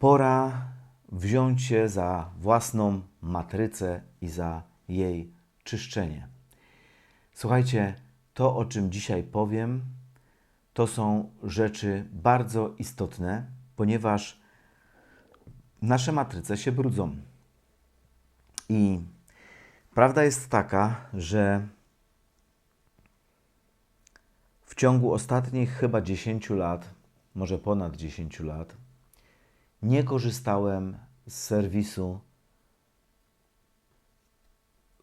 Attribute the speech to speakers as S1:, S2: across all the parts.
S1: Pora wziąć się za własną matrycę i za jej czyszczenie. Słuchajcie, to o czym dzisiaj powiem, to są rzeczy bardzo istotne, ponieważ nasze matryce się brudzą. I prawda jest taka, że w ciągu ostatnich chyba 10 lat, może ponad 10 lat, nie korzystałem z serwisu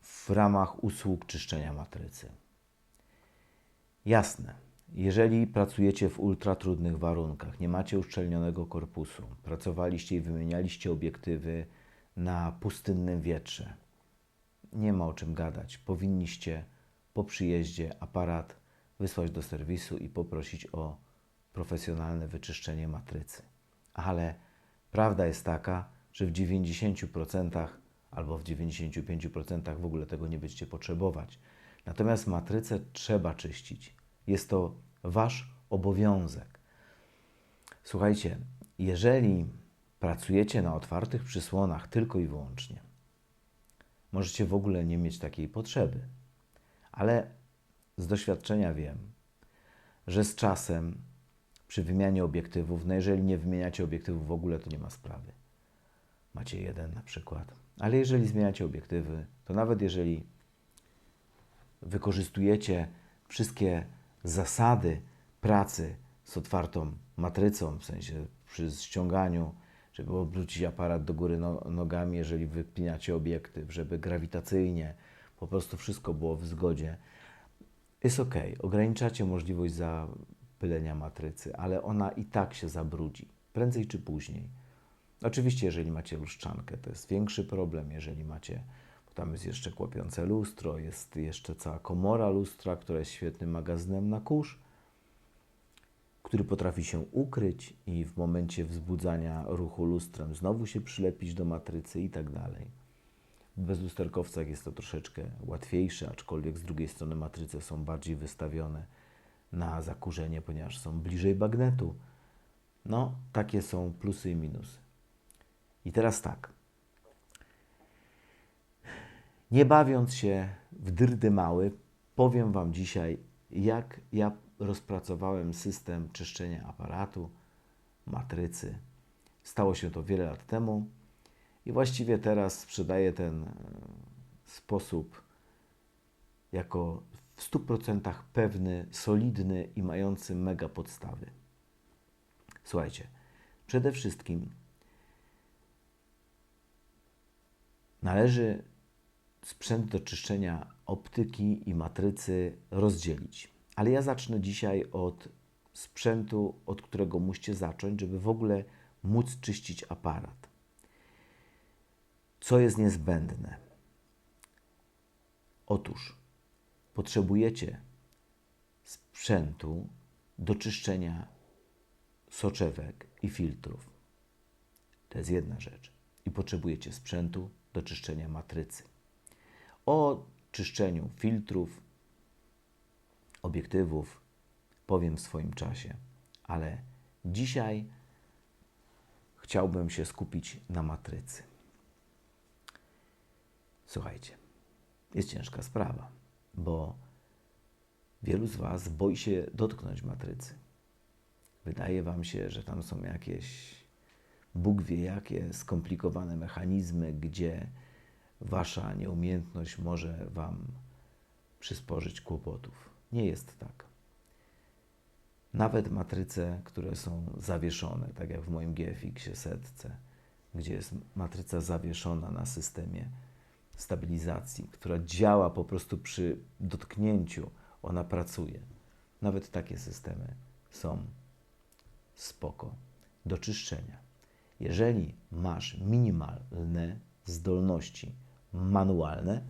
S1: w ramach usług czyszczenia matrycy. Jasne, jeżeli pracujecie w ultratrudnych warunkach, nie macie uszczelnionego korpusu, pracowaliście i wymienialiście obiektywy na pustynnym wietrze, nie ma o czym gadać. Powinniście po przyjeździe aparat wysłać do serwisu i poprosić o profesjonalne wyczyszczenie matrycy. Ale prawda jest taka, że w 90% albo w 95% w ogóle tego nie będziecie potrzebować. Natomiast matrycę trzeba czyścić. Jest to wasz obowiązek. Słuchajcie, jeżeli pracujecie na otwartych przysłonach tylko i wyłącznie, możecie w ogóle nie mieć takiej potrzeby. Ale z doświadczenia wiem, że z czasem przy wymianie obiektywów, no jeżeli nie wymieniacie obiektywów w ogóle, to nie ma sprawy. Macie jeden na przykład. Ale jeżeli zmieniacie obiektywy, to nawet jeżeli wykorzystujecie wszystkie zasady pracy z otwartą matrycą, w sensie przy ściąganiu, żeby obrócić aparat do góry no, nogami, jeżeli wypinacie obiektyw, żeby grawitacyjnie po prostu wszystko było w zgodzie. Jest ok, ograniczacie możliwość zapylenia matrycy, ale ona i tak się zabrudzi, prędzej czy później. Oczywiście, jeżeli macie luszczankę, to jest większy problem. Jeżeli macie, bo tam jest jeszcze kłapiące lustro, jest jeszcze cała komora lustra, która jest świetnym magazynem na kurz, który potrafi się ukryć i w momencie wzbudzania ruchu lustrem znowu się przylepić do matrycy i tak dalej. W bezlusterkowcach jest to troszeczkę łatwiejsze, aczkolwiek z drugiej strony matryce są bardziej wystawione na zakurzenie, ponieważ są bliżej bagnetu. No, takie są plusy i minusy. I teraz tak. Nie bawiąc się w dyrdy mały, powiem Wam dzisiaj, jak ja rozpracowałem system czyszczenia aparatu, matrycy. Stało się to wiele lat temu i właściwie teraz sprzedaję ten e, sposób jako w 100% pewny, solidny i mający mega podstawy. Słuchajcie, przede wszystkim należy sprzęt do czyszczenia optyki i matrycy rozdzielić. Ale ja zacznę dzisiaj od sprzętu, od którego musicie zacząć, żeby w ogóle móc czyścić aparat. Co jest niezbędne? Otóż potrzebujecie sprzętu do czyszczenia soczewek i filtrów. To jest jedna rzecz. I potrzebujecie sprzętu do czyszczenia matrycy. O czyszczeniu filtrów, obiektywów powiem w swoim czasie, ale dzisiaj chciałbym się skupić na matrycy. Słuchajcie, jest ciężka sprawa, bo wielu z Was boi się dotknąć matrycy. Wydaje Wam się, że tam są jakieś Bóg wie jakie skomplikowane mechanizmy, gdzie Wasza nieumiejętność może Wam przysporzyć kłopotów. Nie jest tak. Nawet matryce, które są zawieszone, tak jak w moim GFX-ie setce, gdzie jest matryca zawieszona na systemie stabilizacji, która działa po prostu przy dotknięciu, ona pracuje. Nawet takie systemy są spoko do czyszczenia. Jeżeli masz minimalne zdolności manualne,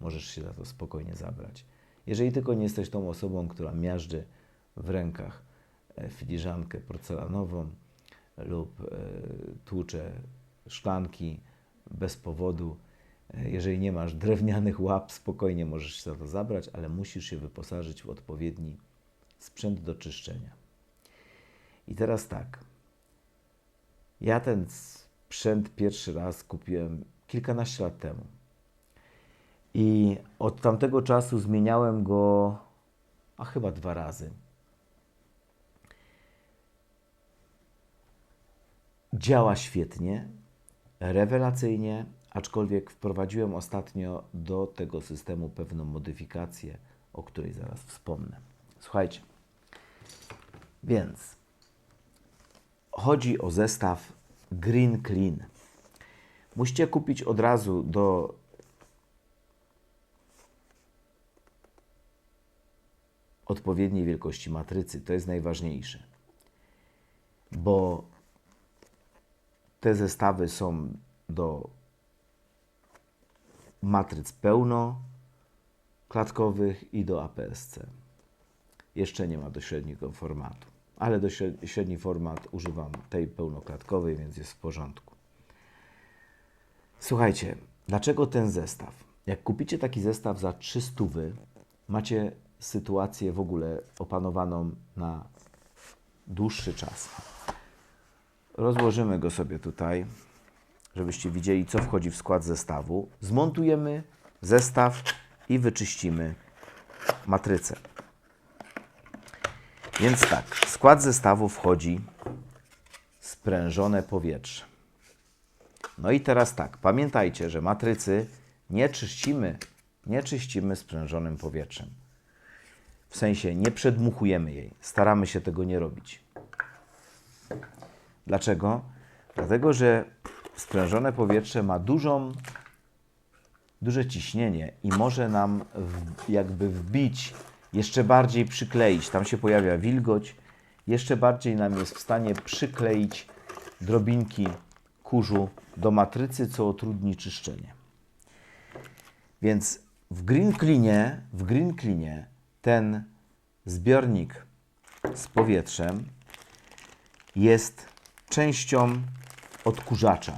S1: możesz się za to spokojnie zabrać. Jeżeli tylko nie jesteś tą osobą, która miażdży w rękach e, filiżankę porcelanową lub e, tłucze szklanki bez powodu, jeżeli nie masz drewnianych łap, spokojnie możesz się za to zabrać, ale musisz się wyposażyć w odpowiedni sprzęt do czyszczenia. I teraz tak. Ja ten sprzęt pierwszy raz kupiłem kilkanaście lat temu. I od tamtego czasu zmieniałem go, a chyba dwa razy. Działa świetnie, rewelacyjnie, aczkolwiek wprowadziłem ostatnio do tego systemu pewną modyfikację, o której zaraz wspomnę. Słuchajcie, więc chodzi o zestaw Green Clean. Musicie kupić od razu do odpowiedniej wielkości matrycy. To jest najważniejsze, bo te zestawy są do matryc pełnoklatkowych i do APS-C. Jeszcze nie ma do średniego formatu, ale do śred- średni format używam tej pełnoklatkowej, więc jest w porządku. Słuchajcie, dlaczego ten zestaw? Jak kupicie taki zestaw za 300, macie sytuację w ogóle opanowaną na dłuższy czas. Rozłożymy go sobie tutaj, żebyście widzieli, co wchodzi w skład zestawu. Zmontujemy zestaw i wyczyścimy matrycę. Więc tak, w skład zestawu wchodzi sprężone powietrze. No i teraz tak, pamiętajcie, że matrycy nie czyścimy, nie czyścimy sprężonym powietrzem. W sensie nie przedmuchujemy jej. Staramy się tego nie robić. Dlaczego? Dlatego, że sprężone powietrze ma dużą, duże ciśnienie i może nam w, jakby wbić, jeszcze bardziej przykleić. Tam się pojawia wilgoć, jeszcze bardziej nam jest w stanie przykleić drobinki kurzu do matrycy, co utrudni czyszczenie. Więc w Green Cleanie, w Green Cleanie ten zbiornik z powietrzem jest częścią odkurzacza.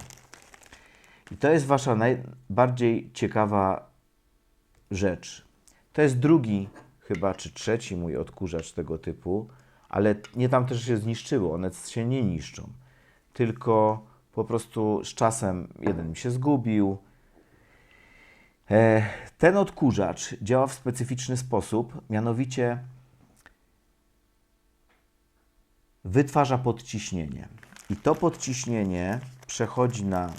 S1: I to jest Wasza najbardziej ciekawa rzecz. To jest drugi, chyba czy trzeci mój odkurzacz tego typu, ale nie tam też się zniszczyło, one się nie niszczą. Tylko po prostu z czasem jeden mi się zgubił. E, Ten odkurzacz działa w specyficzny sposób, mianowicie wytwarza podciśnienie. I to podciśnienie przechodzi na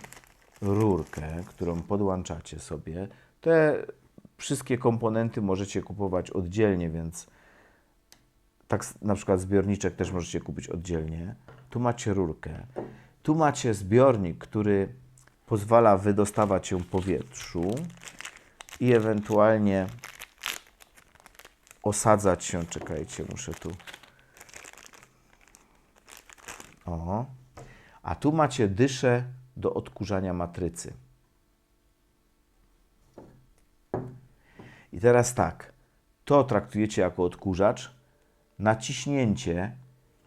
S1: rurkę, którą podłączacie sobie. Te wszystkie komponenty możecie kupować oddzielnie, więc tak na przykład zbiorniczek też możecie kupić oddzielnie. Tu macie rurkę. Tu macie zbiornik, który pozwala wydostawać się powietrzu i ewentualnie osadzać się. Czekajcie, muszę tu. O. A tu macie dyszę do odkurzania matrycy. I teraz tak, to traktujecie jako odkurzacz. Naciśnięcie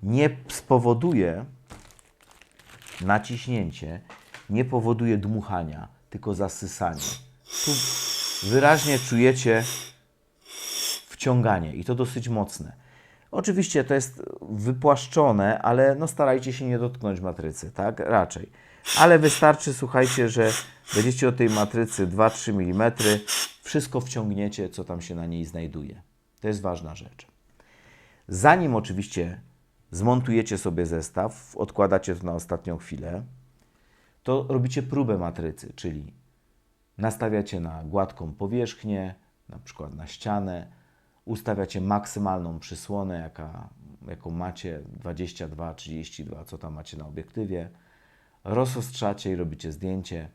S1: nie spowoduje, naciśnięcie nie powoduje dmuchania, tylko zasysanie. Tu wyraźnie czujecie wciąganie i to dosyć mocne. Oczywiście to jest wypłaszczone, ale no starajcie się nie dotknąć matrycy, tak? Raczej. Ale wystarczy, słuchajcie, że będziecie od tej matrycy 2-3 mm, wszystko wciągniecie, co tam się na niej znajduje. To jest ważna rzecz. Zanim oczywiście zmontujecie sobie zestaw, odkładacie to na ostatnią chwilę, to robicie próbę matrycy, czyli nastawiacie na gładką powierzchnię, na przykład na ścianę, ustawiacie maksymalną przysłonę, jaka, jaką macie, 22, 32, co tam macie na obiektywie, rozostrzacie i robicie zdjęcie,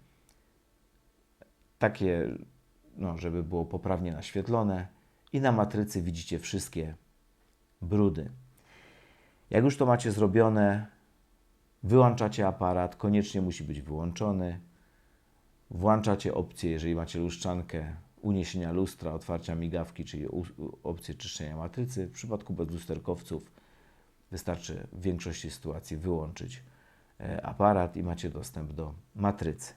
S1: takie, no, żeby było poprawnie naświetlone. I na matrycy widzicie wszystkie brudy. Jak już to macie zrobione, wyłączacie aparat, koniecznie musi być wyłączony, włączacie opcję, jeżeli macie lustrzankę, uniesienia lustra, otwarcia migawki, czyli opcję czyszczenia matrycy. W przypadku bezlusterkowców wystarczy w większości sytuacji wyłączyć e, aparat i macie dostęp do matrycy.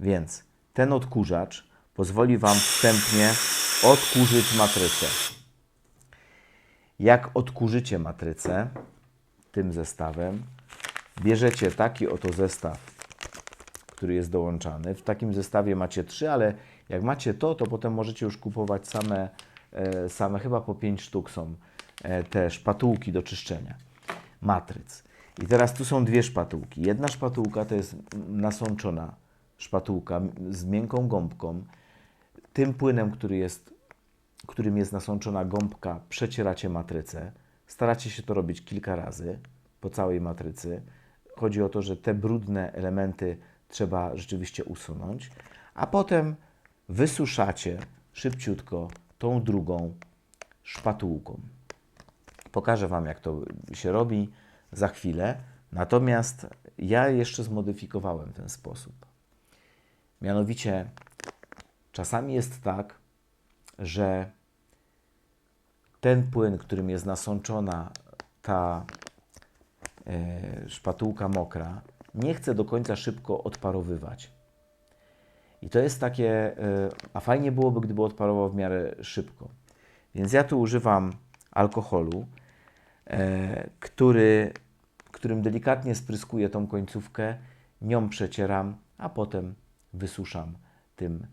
S1: Więc ten odkurzacz pozwoli Wam wstępnie odkurzyć matrycę. Jak odkurzycie matrycę tym zestawem, bierzecie taki oto zestaw, który jest dołączany. W takim zestawie macie trzy, ale jak macie to, to potem możecie już kupować same, e, same chyba po pięć sztuk są e, te szpatułki do czyszczenia matryc. I teraz tu są dwie szpatułki. Jedna szpatułka to jest nasączona szpatułka z miękką gąbką. Tym płynem, który jest, którym jest nasączona gąbka, przecieracie matrycę. Staracie się to robić kilka razy po całej matrycy. Chodzi o to, że te brudne elementy trzeba rzeczywiście usunąć, a potem wysuszacie szybciutko tą drugą szpatułką. Pokażę Wam, jak to się robi za chwilę. Natomiast ja jeszcze zmodyfikowałem ten sposób. Mianowicie, czasami jest tak, że ten płyn, którym jest nasączona ta e, szpatułka mokra, nie chce do końca szybko odparowywać. I to jest takie, e, a fajnie byłoby, gdyby odparował w miarę szybko. Więc ja tu używam alkoholu, e, który, którym delikatnie spryskuję tą końcówkę, nią przecieram, a potem wysuszam tym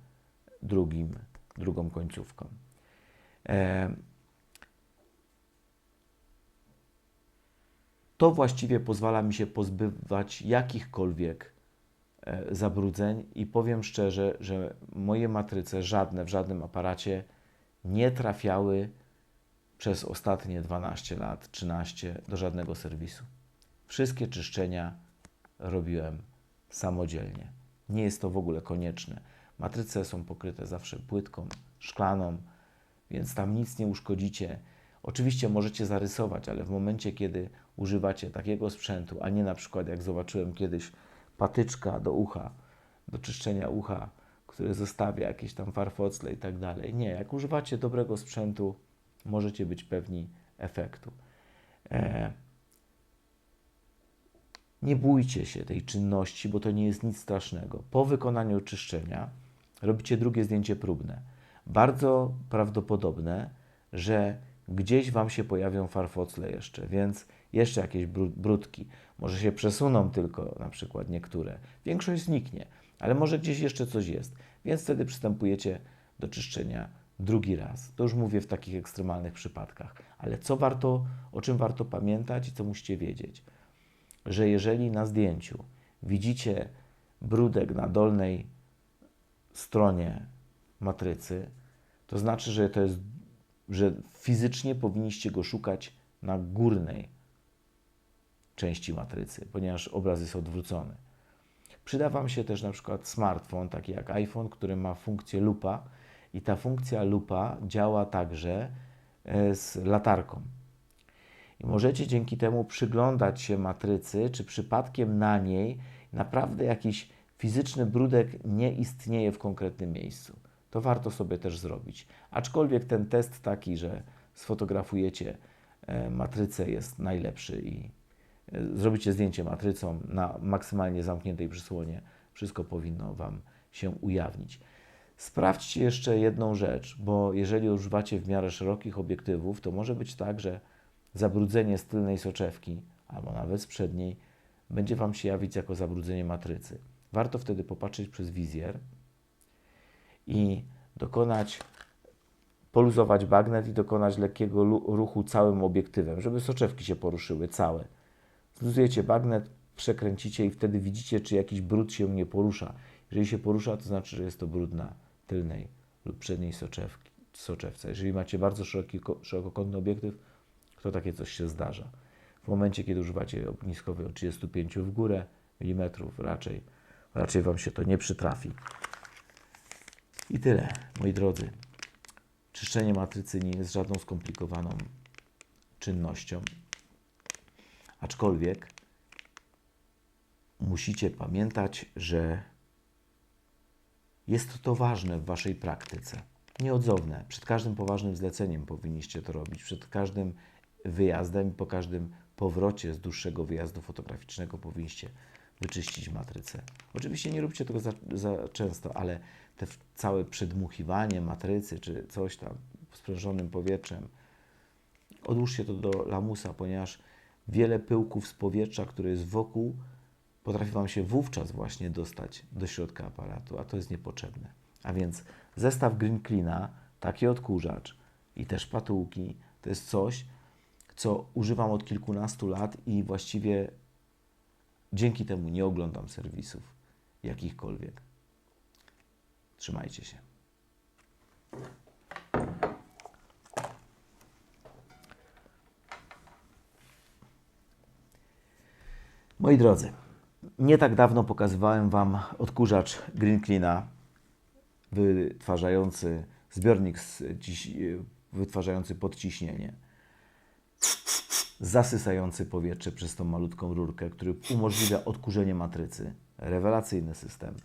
S1: drugim, drugą końcówką. To właściwie pozwala mi się pozbywać jakichkolwiek e, zabrudzeń i powiem szczerze, że moje matryce żadne w żadnym aparacie nie trafiały przez ostatnie 12 lat, 13 do żadnego serwisu. Wszystkie czyszczenia robiłem samodzielnie. Nie jest to w ogóle konieczne. Matryce są pokryte zawsze płytką szklaną, więc tam nic nie uszkodzicie. Oczywiście możecie zarysować, ale w momencie, kiedy używacie takiego sprzętu, a nie na przykład jak zobaczyłem kiedyś patyczka do ucha, do czyszczenia ucha, które zostawia jakieś tam farfocle i tak dalej. Nie, jak używacie dobrego sprzętu, możecie być pewni efektu. E, nie bójcie się tej czynności, bo to nie jest nic strasznego. Po wykonaniu czyszczenia robicie drugie zdjęcie próbne. Bardzo prawdopodobne, że gdzieś Wam się pojawią farfocle jeszcze, więc jeszcze jakieś bru- brudki. Może się przesuną tylko na przykład niektóre. Większość zniknie, ale może gdzieś jeszcze coś jest. Więc wtedy przystępujecie do czyszczenia drugi raz. To już mówię w takich ekstremalnych przypadkach. Ale co warto, o czym warto pamiętać i co musicie wiedzieć? Że jeżeli na zdjęciu widzicie brudek na dolnej stronie matrycy, to znaczy, że to jest, że fizycznie powinniście go szukać na górnej części matrycy, ponieważ obraz jest odwrócony. Przyda Wam się też na przykład smartfon, taki jak iPhone, który ma funkcję lupa i ta funkcja lupa działa także e, z latarką. I możecie dzięki temu przyglądać się matrycy, czy przypadkiem na niej naprawdę jakiś fizyczny brudek nie istnieje w konkretnym miejscu. To warto sobie też zrobić. Aczkolwiek ten test taki, że sfotografujecie e, matrycę jest najlepszy i e, zrobicie zdjęcie matrycą na maksymalnie zamkniętej przysłonie, wszystko powinno Wam się ujawnić. Sprawdźcie jeszcze jedną rzecz, bo jeżeli używacie w miarę szerokich obiektywów, to może być tak, że zabrudzenie z tylnej soczewki albo nawet z przedniej będzie Wam się jawić jako zabrudzenie matrycy. Warto wtedy popatrzeć przez wizjer i dokonać, poluzować bagnet i dokonać lekkiego ruchu całym obiektywem, żeby soczewki się poruszyły całe. Zluzujecie bagnet, przekręcicie i wtedy widzicie, czy jakiś brud się nie porusza. Jeżeli się porusza, to znaczy, że jest to brud na tylnej lub przedniej soczewki, soczewce. Jeżeli macie bardzo szeroki, ko- szerokokątny obiektyw, to takie coś się zdarza. W momencie, kiedy używacie ogniskowej o 35 w górę milimetrów, raczej, raczej Wam się to nie przytrafi. I tyle, moi drodzy. Czyszczenie matrycy nie jest żadną skomplikowaną czynnością. Aczkolwiek musicie pamiętać, że jest to ważne w Waszej praktyce. Nieodzowne. Przed każdym poważnym zleceniem powinniście to robić. Przed każdym wyjazdem po każdym powrocie z dłuższego wyjazdu fotograficznego powinniście wyczyścić matrycę. Oczywiście nie róbcie tego za, za często, ale te całe przedmuchiwanie matrycy czy coś tam sprężonym powietrzem, odłóżcie to do lamusa, ponieważ wiele pyłków z powietrza, które jest wokół, potrafi Wam się wówczas właśnie dostać do środka aparatu, a to jest niepotrzebne. A więc zestaw Green Cleana, taki odkurzacz i te szpatułki, to jest coś, co używam od kilkunastu lat i właściwie dzięki temu nie oglądam serwisów jakichkolwiek. Trzymajcie się. Moi drodzy, nie tak dawno pokazywałem Wam odkurzacz Green Cleana wytwarzający zbiornik z wytwarzający podciśnienie, zasysający powietrze przez tą malutką rurkę, który umożliwia odkurzenie matrycy. Rewelacyjny system.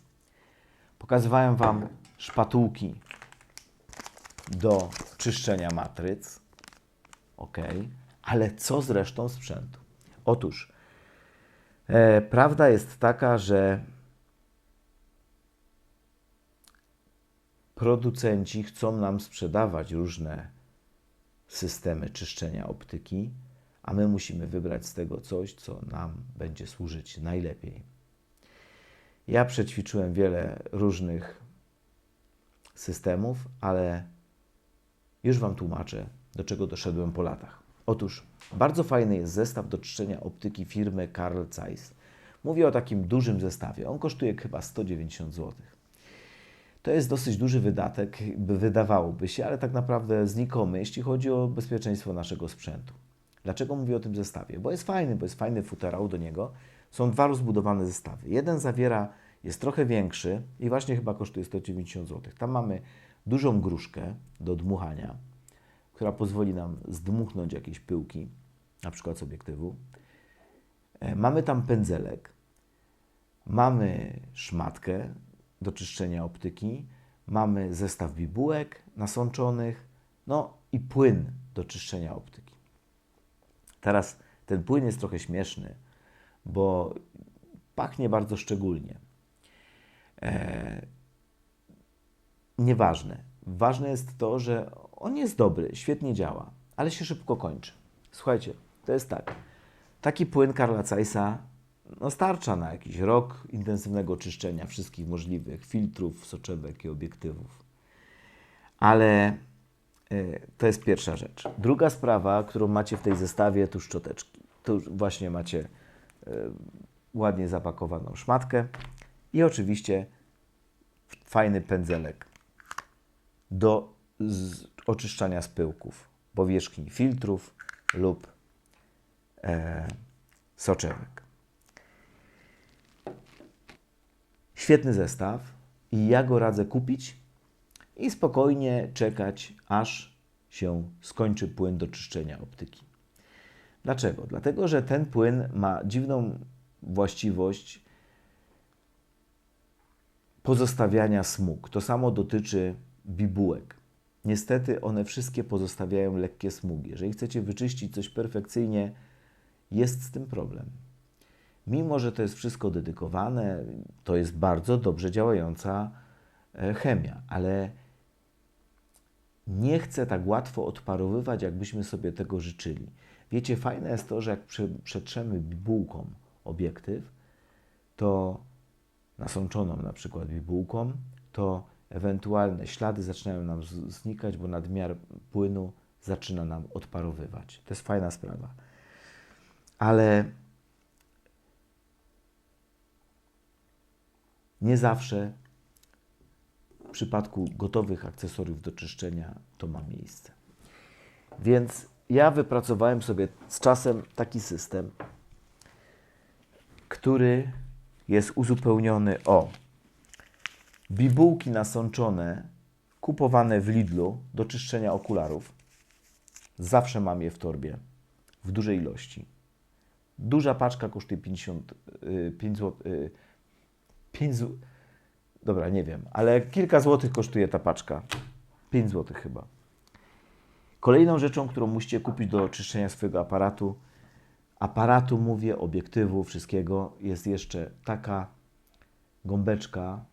S1: Pokazywałem Wam szpatułki do czyszczenia matryc. Ok, ale co z resztą sprzętu? Otóż, e, prawda jest taka, że producenci chcą nam sprzedawać różne systemy czyszczenia optyki, a my musimy wybrać z tego coś, co nam będzie służyć najlepiej. Ja przećwiczyłem wiele różnych systemów, ale już Wam tłumaczę, do czego doszedłem po latach. Otóż bardzo fajny jest zestaw do czyszczenia optyki firmy Carl Zeiss. Mówię o takim dużym zestawie. On kosztuje chyba 190 zł. To jest dosyć duży wydatek, wydawałoby się, ale tak naprawdę znikomy, jeśli chodzi o bezpieczeństwo naszego sprzętu. Dlaczego mówię o tym zestawie? Bo jest fajny, bo jest fajny futerał do niego. Są dwa rozbudowane zestawy. Jeden zawiera, jest trochę większy i właśnie chyba kosztuje 190 zł. Tam mamy dużą gruszkę do dmuchania, która pozwoli nam zdmuchnąć jakieś pyłki, na przykład z obiektywu. E, mamy tam pędzelek, mamy szmatkę do czyszczenia optyki, mamy zestaw bibułek nasączonych, no i płyn do czyszczenia optyki. Teraz ten płyn jest trochę śmieszny, bo pachnie bardzo szczególnie. E, nieważne. Ważne jest to, że on jest dobry, świetnie działa, ale się szybko kończy. Słuchajcie, to jest tak. Taki płyn Karla Zeissa no starcza na jakiś rok intensywnego czyszczenia wszystkich możliwych filtrów, soczewek i obiektywów. Ale to jest pierwsza rzecz. Druga sprawa, którą macie w tej zestawie, to szczoteczki. Tu właśnie macie y, ładnie zapakowaną szmatkę i oczywiście fajny pędzelek do oczyszczania z pyłków, powierzchni filtrów lub e, soczewek. Świetny zestaw i ja go radzę kupić i spokojnie czekać, aż się skończy płyn do czyszczenia optyki. Dlaczego? Dlatego, że ten płyn ma dziwną właściwość pozostawiania smug. To samo dotyczy bibułek. Niestety one wszystkie pozostawiają lekkie smugi. Jeżeli chcecie wyczyścić coś perfekcyjnie, jest z tym problem. Mimo, że to jest wszystko dedykowane, to jest bardzo dobrze działająca e, chemia, ale nie chce tak łatwo odparowywać, jakbyśmy sobie tego życzyli. Wiecie, fajne jest to, że jak przetrzemy bibułką obiektyw, to nasączoną na przykład bibułką, to ewentualne ślady zaczynają nam znikać, bo nadmiar płynu zaczyna nam odparowywać. To jest fajna sprawa. Ale nie zawsze przypadku gotowych akcesoriów do czyszczenia to ma miejsce. Więc ja wypracowałem sobie z czasem taki system, który jest uzupełniony o bibułki nasączone, kupowane w Lidlu do czyszczenia okularów. Zawsze mam je w torbie, w dużej ilości. Duża paczka kosztuje 55 zł. 5 zł. Dobra, nie wiem, ale kilka złotych kosztuje ta paczka. 5 zł chyba. Kolejną rzeczą, którą musicie kupić do czyszczenia swojego aparatu, aparatu mówię, obiektywu, wszystkiego, jest jeszcze taka gąbeczka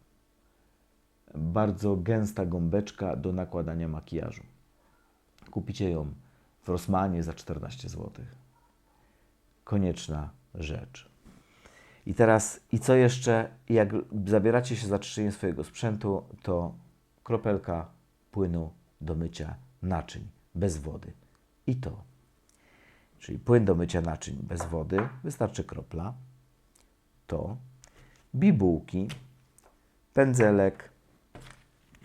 S1: bardzo gęsta gąbeczka do nakładania makijażu. Kupicie ją w Rossmanie za 14 zł. konieczna rzecz. I teraz, i co jeszcze, jak zabieracie się za czyszczenie swojego sprzętu, to kropelka płynu do mycia naczyń bez wody. I to. Czyli płyn do mycia naczyń bez wody, wystarczy kropla. To. Bibułki, pędzelek,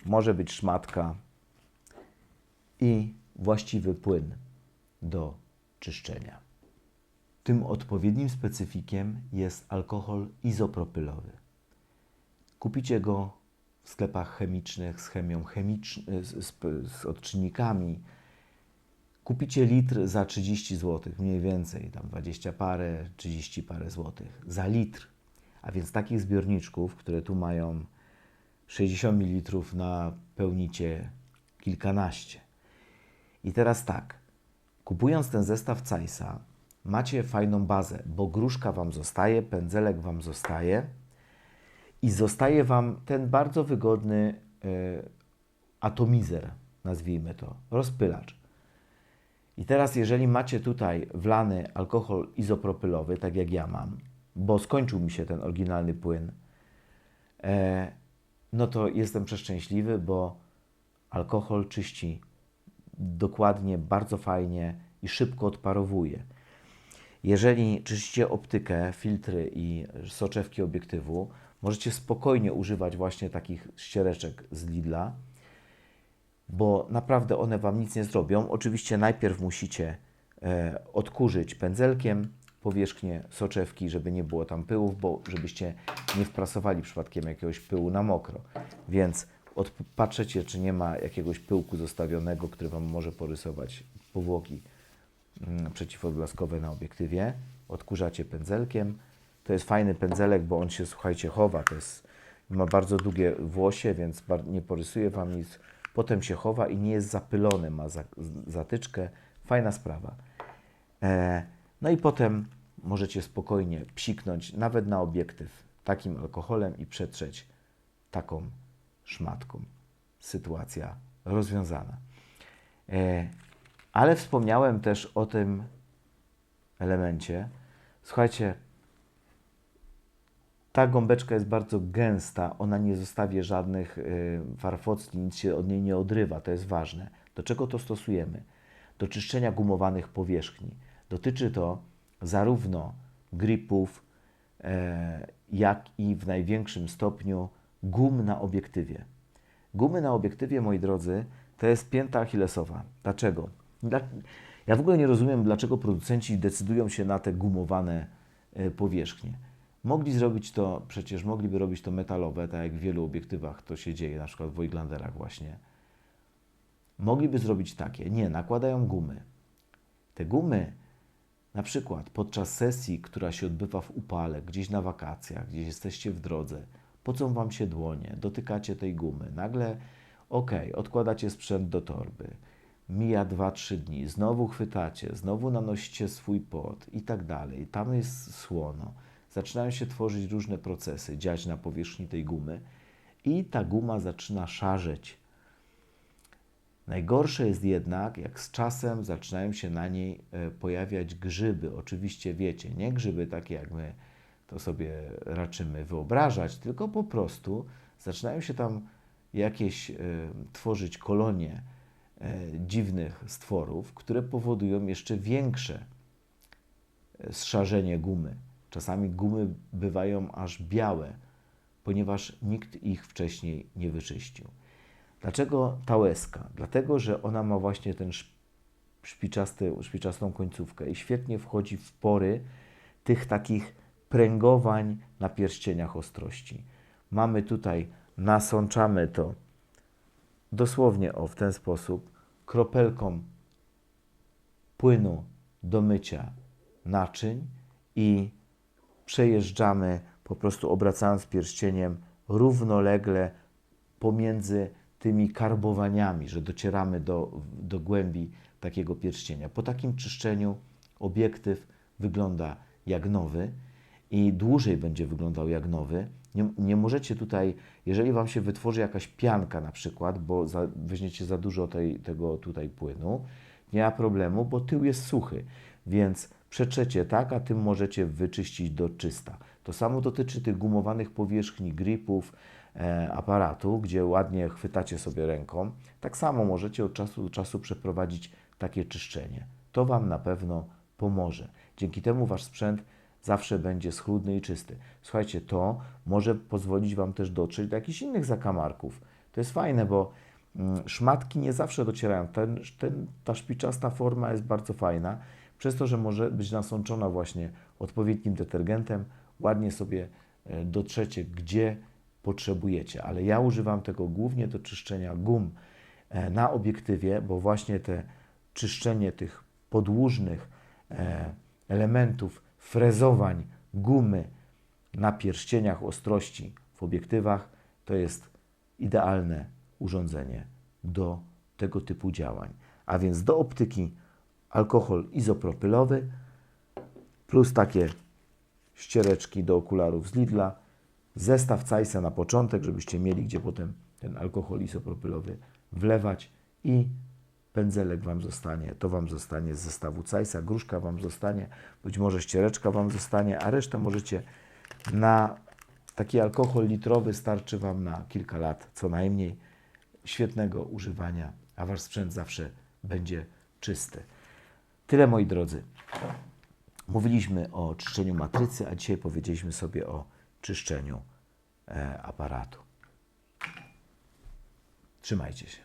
S1: może być szmatka i właściwy płyn do czyszczenia. Tym odpowiednim specyfikiem jest alkohol izopropylowy. Kupicie go w sklepach chemicznych z chemią chemiczną, z, z, odczynnikami. Kupicie litr za 30 zł, mniej więcej, tam 20 parę, 30 parę złotych za litr. A więc takich zbiorniczków, które tu mają 60 ml napełnicie kilkanaście. I teraz tak, kupując ten zestaw Cajsa, macie fajną bazę, bo gruszka Wam zostaje, pędzelek Wam zostaje i zostaje Wam ten bardzo wygodny y, atomizer, nazwijmy to, rozpylacz. I teraz, jeżeli macie tutaj wlany alkohol izopropylowy, tak jak ja mam, bo skończył mi się ten oryginalny płyn, e, no to jestem przeszczęśliwy, bo alkohol czyści dokładnie, bardzo fajnie i szybko odparowuje. Jeżeli czyścicie optykę, filtry i soczewki obiektywu, możecie spokojnie używać właśnie takich ściereczek z Lidla, bo naprawdę one Wam nic nie zrobią. Oczywiście najpierw musicie e, odkurzyć pędzelkiem powierzchnię soczewki, żeby nie było tam pyłów, bo żebyście nie wprasowali przypadkiem jakiegoś pyłu na mokro. Więc patrzycie, czy nie ma jakiegoś pyłku zostawionego, który Wam może porysować powłoki przeciwodblaskowe na obiektywie. Odkurzacie pędzelkiem. To jest fajny pędzelek, bo on się, słuchajcie, chowa. To jest, ma bardzo długie włosie, więc nie porysuje Wam nic. Potem się chowa i nie jest zapylony, ma zatyczkę. Fajna sprawa. E, no i potem możecie spokojnie psiknąć nawet na obiektyw takim alkoholem i przetrzeć taką szmatką. Sytuacja rozwiązana. Ale wspomniałem też o tym elemencie. Słuchajcie, ta gąbeczka jest bardzo gęsta, ona nie zostawia żadnych y, farfocli, nic się od niej nie odrywa, to jest ważne. Do czego to stosujemy? Do czyszczenia gumowanych powierzchni. Dotyczy to zarówno gripów, e, jak i w największym stopniu gum na obiektywie. Gumy na obiektywie, moi drodzy, to jest pięta achillesowa. Dlaczego? Ja w ogóle nie rozumiem, dlaczego producenci decydują się na te gumowane e, powierzchnie. Mogli zrobić to, przecież mogliby robić to metalowe, tak jak w wielu obiektywach to się dzieje, na przykład w Voigtlanderach właśnie. Mogliby zrobić takie. Nie, nakładają gumy. Te gumy, na przykład podczas sesji, która się odbywa w upale, gdzieś na wakacjach, gdzieś jesteście w drodze, pocą Wam się dłonie, dotykacie tej gumy, nagle, ok, odkładacie sprzęt do torby, mija 2-3 dni, znowu chwytacie, znowu nanosicie swój pot i tak dalej, tam jest słono zaczynają się tworzyć różne procesy, dziać na powierzchni tej gumy i ta guma zaczyna szarzeć. Najgorsze jest jednak, jak z czasem zaczynają się na niej e, pojawiać grzyby. Oczywiście wiecie, nie grzyby takie jak my to sobie raczymy wyobrażać, tylko po prostu zaczynają się tam jakieś y, tworzyć kolonie dziwnych stworów, które powodują jeszcze większe zszarzenie gumy. Czasami gumy bywają aż białe, ponieważ nikt ich wcześniej nie wyczyścił. Dlaczego ta łezka? Dlatego, że ona ma właśnie ten szpiczasty, szpiczastą końcówkę i świetnie wchodzi w pory tych takich pręgowań na pierścieniach ostrości. Mamy tutaj, nasączamy to dosłownie o w ten sposób, kropelką płynu do mycia naczyń i przejeżdżamy po prostu obracając pierścieniem równolegle pomiędzy tymi karbowaniami, że docieramy do, do głębi takiego pierścienia. Po takim czyszczeniu obiektyw wygląda jak nowy i dłużej będzie wyglądał jak nowy. Nie, nie możecie tutaj, jeżeli Wam się wytworzy jakaś pianka na przykład, bo za, weźmiecie za dużo tej, tego tutaj płynu, nie ma problemu, bo tył jest suchy, więc przetrzecie tak, a tym możecie wyczyścić do czysta. To samo dotyczy tych gumowanych powierzchni, gripów, e, aparatu, gdzie ładnie chwytacie sobie ręką. Tak samo możecie od czasu do czasu przeprowadzić takie czyszczenie. To Wam na pewno pomoże. Dzięki temu Wasz sprzęt zawsze będzie schludny i czysty. Słuchajcie, to może pozwolić Wam też dotrzeć do jakichś innych zakamarków. To jest fajne, bo mm, szmatki nie zawsze docierają. Ten, ten, ta szpiczasta forma jest bardzo fajna, przez to, że może być nasączona właśnie odpowiednim detergentem, ładnie sobie e, dotrzecie, gdzie potrzebujecie. Ale ja używam tego głównie do czyszczenia gum e, na obiektywie, bo właśnie te czyszczenie tych podłużnych e, elementów, frezowań gumy na pierścieniach ostrości w obiektywach to jest idealne urządzenie do tego typu działań. A więc do optyki alkohol izopropylowy plus takie ściereczki do okularów z Lidla, zestaw Cajsa na początek, żebyście mieli gdzie potem ten alkohol izopropylowy wlewać i pędzelek Wam zostanie, to Wam zostanie z zestawu Cajsa, gruszka Wam zostanie, być może ściereczka Wam zostanie, a resztę możecie na taki alkohol litrowy starczy Wam na kilka lat co najmniej świetnego używania, a Wasz sprzęt zawsze będzie czysty. Tyle moi drodzy. Mówiliśmy o czyszczeniu matrycy, a dzisiaj powiedzieliśmy sobie o czyszczeniu e, aparatu. Trzymajcie się.